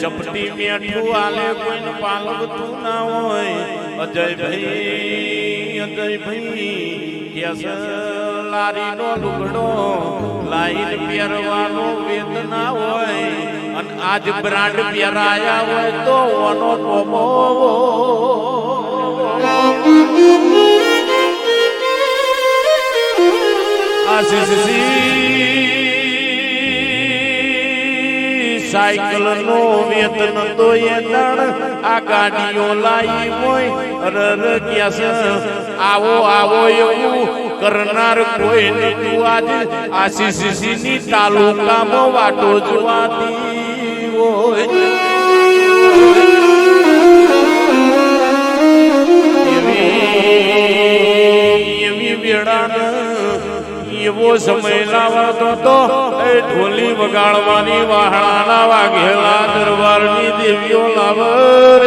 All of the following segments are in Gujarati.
ચમચી મેઠું આલે કોઈને પાલવતું ના હોય. અજયભાઈ અજયભાઈ કેસ લારીનો લુગડો? લાઈન પહેરવાનો વેદના હોય. અને આજ બ્રાન્ડ પહેરાયા હોય તો ઓનો તોમો આશીષ સાયકલ નો વેતન તો એ દણ, આ ગાડીઓ લાઈ હોય રર ક્યાસ આવો આવો એવું કરનાર કોઈ નતું આજ. આશીષની તાલુકામાં વાટો જોવાતી હોય. એવી વેળાને એવો સમય લાવતો તો એ ઢોલી વગાડવાની વાહણાના વાઘેલા દરબારની દેવીઓ લાવ.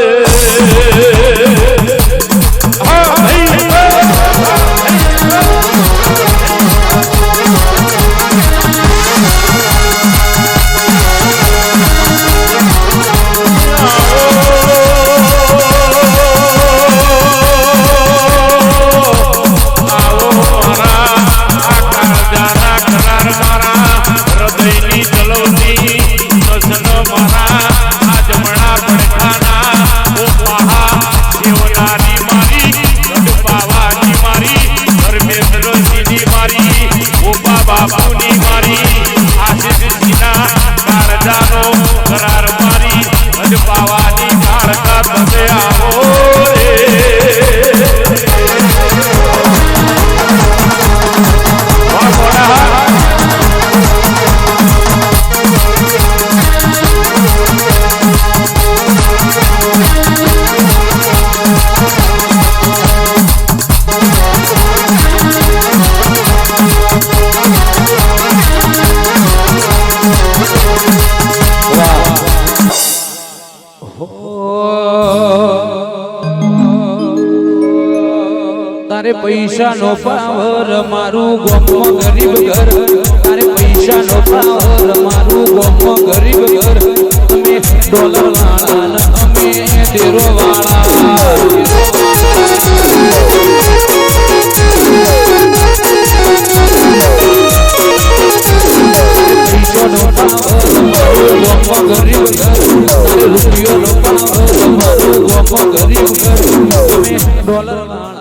તારે પૈસા નો પાવર મારું ગોમ ગરીબ ઘર. તારે પૈસા નો પાવર મારું ગોમ ગરીબ ઘર. અમે ડોલર વાળા અમે તેરો વાળા. પૈસા નો પાવર ગરીબ ઘર. રૂપિયો નો પાવર મારું ગરીબ ઘર અમે ડોલર વાળા